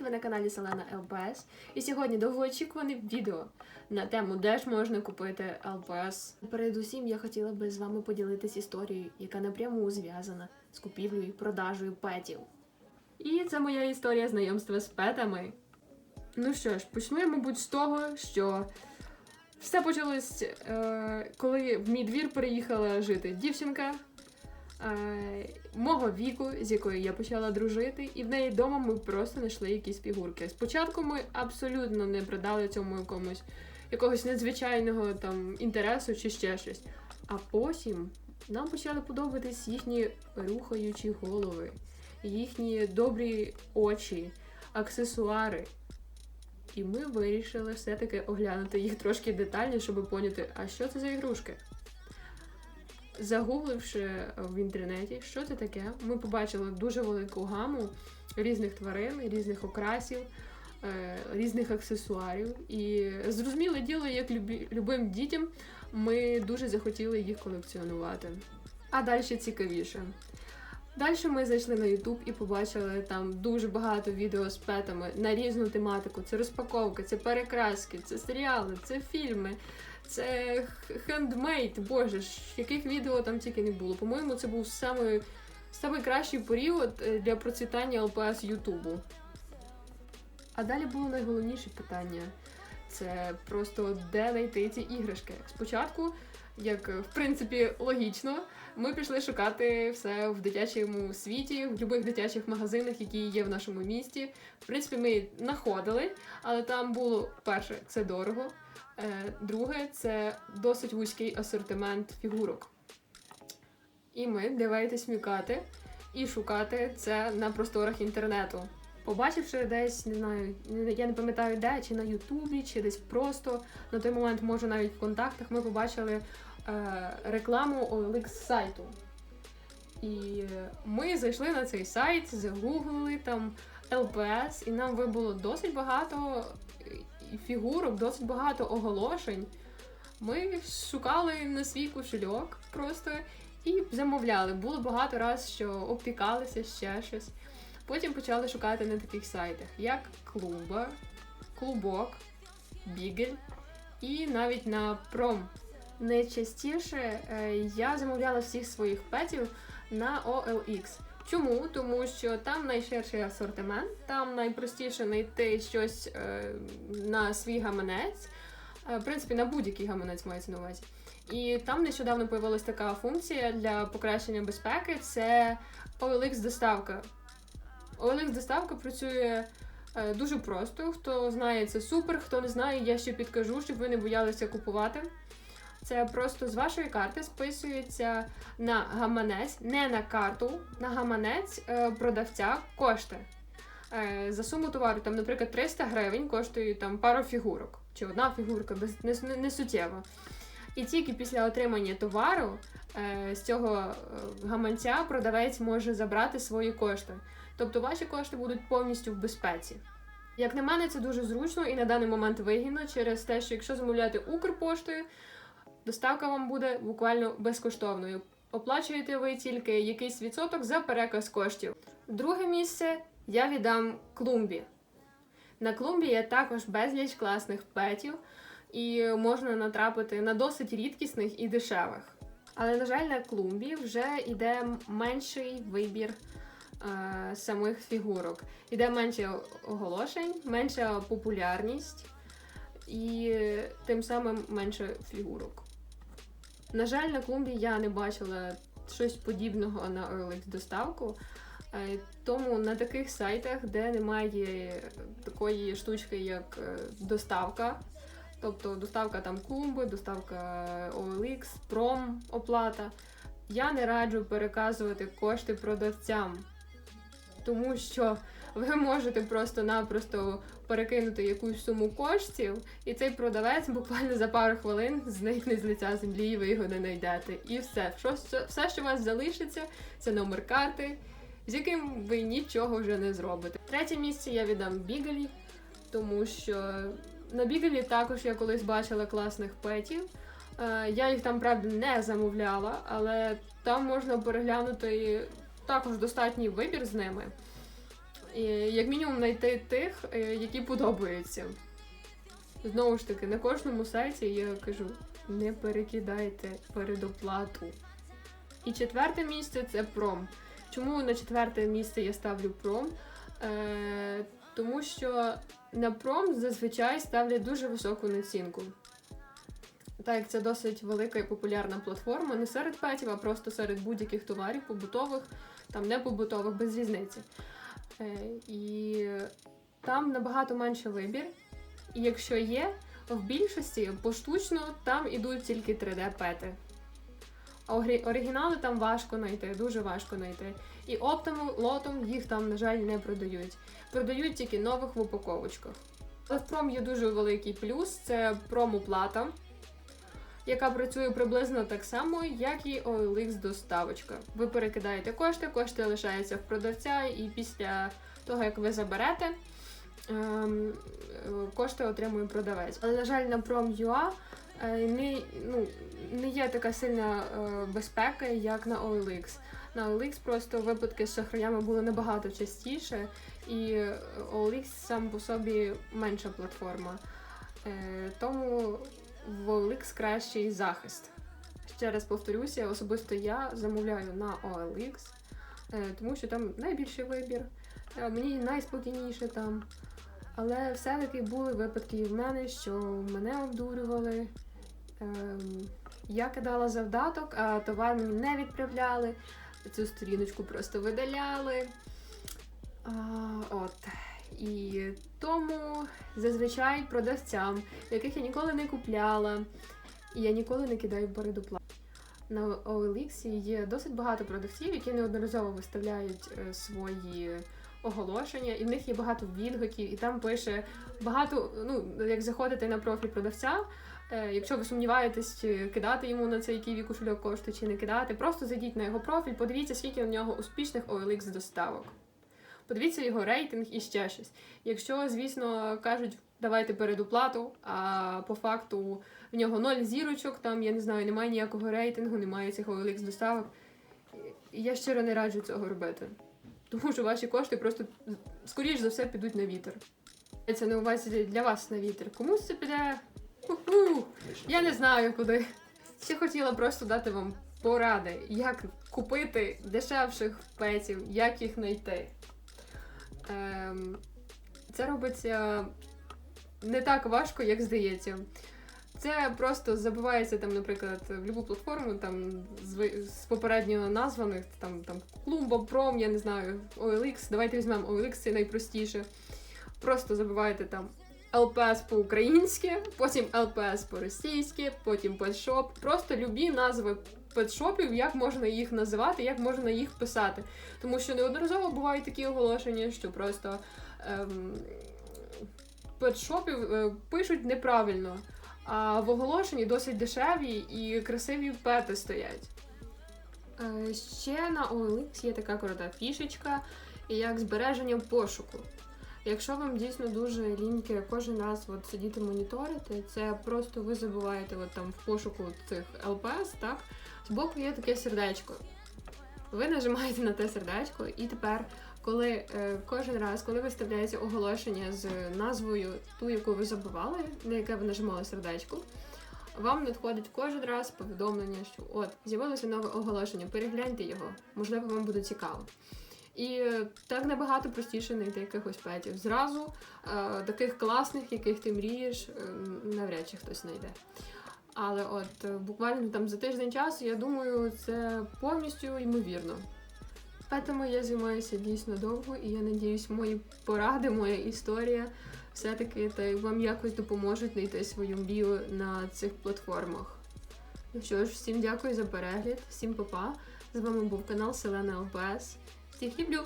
Привіт! Ви на каналі Селена ЛПС. І сьогодні довгоочікуване відео на тему, де ж можна купити ЛПС. Передусім, я хотіла би з вами поділитись історією, яка напряму зв'язана з купівлею і продажею петів. І це моя історія знайомства з петами. Ну що ж, почну я, мабуть, з того, що все почалось, е, коли в мій двір переїхала жити дівчинка мого віку, з якою я почала дружити, і в неї вдома ми просто знайшли якісь фігурки. Спочатку ми абсолютно не придали цьому якомусь якогось надзвичайного там інтересу чи ще щось. А потім нам почали подобатись їхні рухаючі голови, їхні добрі очі, аксесуари. І ми вирішили все-таки оглянути їх трошки детальніше, щоб поняти, а що це за ігрушки. Загугливши в інтернеті, що це таке, ми побачили дуже велику гаму різних тварин, різних окрасів, е, різних аксесуарів. І зрозуміле діло, як любим дітям, ми дуже захотіли їх колекціонувати. А далі цікавіше. Далі ми зайшли на YouTube і побачили там дуже багато відео з петами на різну тематику. Це розпаковки, це перекраски, це серіали, це фільми, це хендмейд. Боже ж, яких відео там тільки не було. По-моєму, це був самий, самий кращий період е, для процвітання ЛПС Ютубу. А далі було найголовніше питання: це просто де знайти ці іграшки. Спочатку, як в принципі логічно, ми пішли шукати все в дитячому світі, в будь-яких дитячих магазинах, які є в нашому місті. В принципі, ми знаходили, але там було перше, це дорого. Е, Друге, це досить вузький асортимент фігурок. І ми дивитесь мікати і шукати це на просторах інтернету. Побачивши десь, не знаю, я не пам'ятаю де, чи на Ютубі, чи десь просто на той момент, може навіть в контактах, ми побачили е, рекламу OLX сайту. І ми зайшли на цей сайт, загуглили там ЛПС, і нам вибуло досить багато фігурок, досить багато оголошень. Ми шукали на свій кошельок просто і замовляли. Було багато разів, що обтикалися ще щось. Потім почали шукати на таких сайтах, як клуба, клубок, бігель і навіть на пром. Найчастіше е, я замовляла всіх своїх петів на OLX. Чому? Тому що там найширший асортимент, там найпростіше знайти щось е, на свій гаманець, е, в принципі, на будь-який гаманець мається на увазі. І там нещодавно появилась така функція для покращення безпеки це OLX доставка. OLX доставка працює е, дуже просто. Хто знає, це супер, хто не знає, я ще підкажу, щоб ви не боялися купувати. Це просто з вашої карти списується на гаманець, не на карту, на гаманець е, продавця кошти. Е, За суму товару, там, наприклад, 300 гривень коштує там пару фігурок, чи одна фігурка, без не, не суттєво. І тільки після отримання товару е, з цього е, гаманця продавець може забрати свої кошти. Тобто ваші кошти будуть повністю в безпеці. Як на мене, це дуже зручно і на даний момент вигідно через те, що якщо замовляти Укрпоштою, доставка вам буде буквально безкоштовною. Оплачуєте ви тільки якийсь відсоток за переказ коштів. Друге місце я віддам клумбі. На клумбі є також безліч класних петів, і можна натрапити на досить рідкісних і дешевих. Але, на жаль, на клумбі вже йде менший вибір е, самих фігурок. Іде менше оголошень, менша популярність і тим самим менше фігурок. На жаль, на клумбі я не бачила щось подібного на OLX доставку. Е, Тому на таких сайтах, де немає такої штучки, як е, доставка, тобто доставка там клумби, доставка OLX, пром оплата, я не раджу переказувати кошти продавцям, тому що ви можете просто-напросто перекинути якусь суму коштів, і цей продавець буквально за пару хвилин зникне з лиця землі, і ви його не знайдете. І все, що, все, що у вас залишиться, це номер карти, з яким ви нічого вже не зробите. Третє місце я віддам Бігелі, тому що на Бігелі також я колись бачила класних петів. Е, Я їх там, правда, не замовляла, але там можна переглянути також достатній вибір з ними. Як мінімум знайти тих, е, які подобаються. Знову ж таки, на кожному сайті я кажу: не перекидайте передоплату. І четверте місце це пром. Чому на четверте місце я ставлю пром? Е, тому що на пром зазвичай ставлять дуже високу націнку. Так як це досить велика і популярна платформа, не серед петів, а просто серед будь-яких товарів, побутових, там не побутових, без різниці. Е, і там набагато менше вибір. І якщо є, в більшості поштучно там ідуть тільки 3D-пети. А оригінали там важко знайти, дуже важко знайти. І оптом, лотом їх там, на жаль, не продають. Продають тільки нових в упаковочках. Але в пром є дуже великий плюс це промоплата, яка працює приблизно так само, як і OLX доставочка. Ви перекидаєте кошти, кошти лишаються в продавця, і після того, як ви заберете, ем, е, кошти отримує продавець. Але, на жаль, на Prom.ua е, не, ну, не є така сильна е, безпека, як на OLX. На OLX просто випадки з шахраями були набагато частіше, і OLX сам по собі менша платформа. Тому OLX кращий захист. Ще раз повторюся, особисто я замовляю на OLX, е, тому що там найбільший вибір, е, мені найспокійніше там. Але все-таки були випадки в мене, що мене обдурювали. Ем, я кидала завдаток, а товар мені не відправляли. Цю сторіночку просто видаляли. От. І тому зазвичай продавцям, яких я ніколи не купляла, і я ніколи не кидаю передоплату. На OLX є досить багато продавців, які неодноразово виставляють е, свої оголошення, і в них є багато відгуків, і там пише багато. Ну, як заходите на профіль продавця, е, якщо ви сумніваєтесь, чи кидати йому на цей ківі кошельок кошти, чи не кидати, просто зайдіть на його профіль, подивіться, скільки у нього успішних OLX доставок. Подивіться його рейтинг і ще щось. Якщо, звісно, кажуть, давайте передоплату, а по факту в нього ноль зірочок, там я не знаю, немає ніякого рейтингу, немає цих OLX доставок. Я щиро не раджу цього робити. Тому що ваші кошти просто, скоріш за все, підуть на вітер. Це на увазі для вас на вітер. Комусь це піде. Ху-ху. Я не знаю куди. Ще хотіла просто дати вам поради, як купити дешевших петів, як їх знайти. Ем, це робиться не так важко, як здається. Це просто забивається там, наприклад, в будь-яку платформу, там з, з попередньо названих, там, там Клумба, Пром, я не знаю, OLX. Давайте візьмемо OLX, це найпростіше. Просто забиваєте там LPS по-українськи, потім LPS по-російськи, потім Petshop. Просто любі назви петшопів, як можна їх називати, як можна їх писати. Тому що неодноразово бувають такі оголошення, що просто ем, петшопів е, пишуть неправильно. А в оголошенні досить дешеві і красиві пети стоять. Е, Ще на OLX є така крута фішечка, як збереження пошуку. Якщо вам дійсно дуже ліньки кожен раз от сидіти моніторити, це просто ви забуваєте от там в пошуку цих LPS, так? Збоку є таке сердечко. Ви нажимаєте на те сердечко, і тепер, коли е, кожен раз, коли виставляється оголошення з назвою ту, яку ви забували, на яке ви нажимали сердечко, вам надходить кожен раз повідомлення, що от з'явилося нове оголошення, перегляньте його, можливо, вам буде цікаво. І так набагато простіше знайти якихось петів. Зразу е, таких класних, яких ти мрієш, е, навряд чи хтось знайде. Але от е, буквально там за тиждень часу, я думаю, це повністю ймовірно. Петами я займаюся дійсно довго, і я надіюсь, мої поради, моя історія все-таки та вам якось допоможуть знайти свою мрію на цих платформах. Ну що ж, всім дякую за перегляд, всім па-па. З вами був канал Селена ЛПС. Всіх люблю!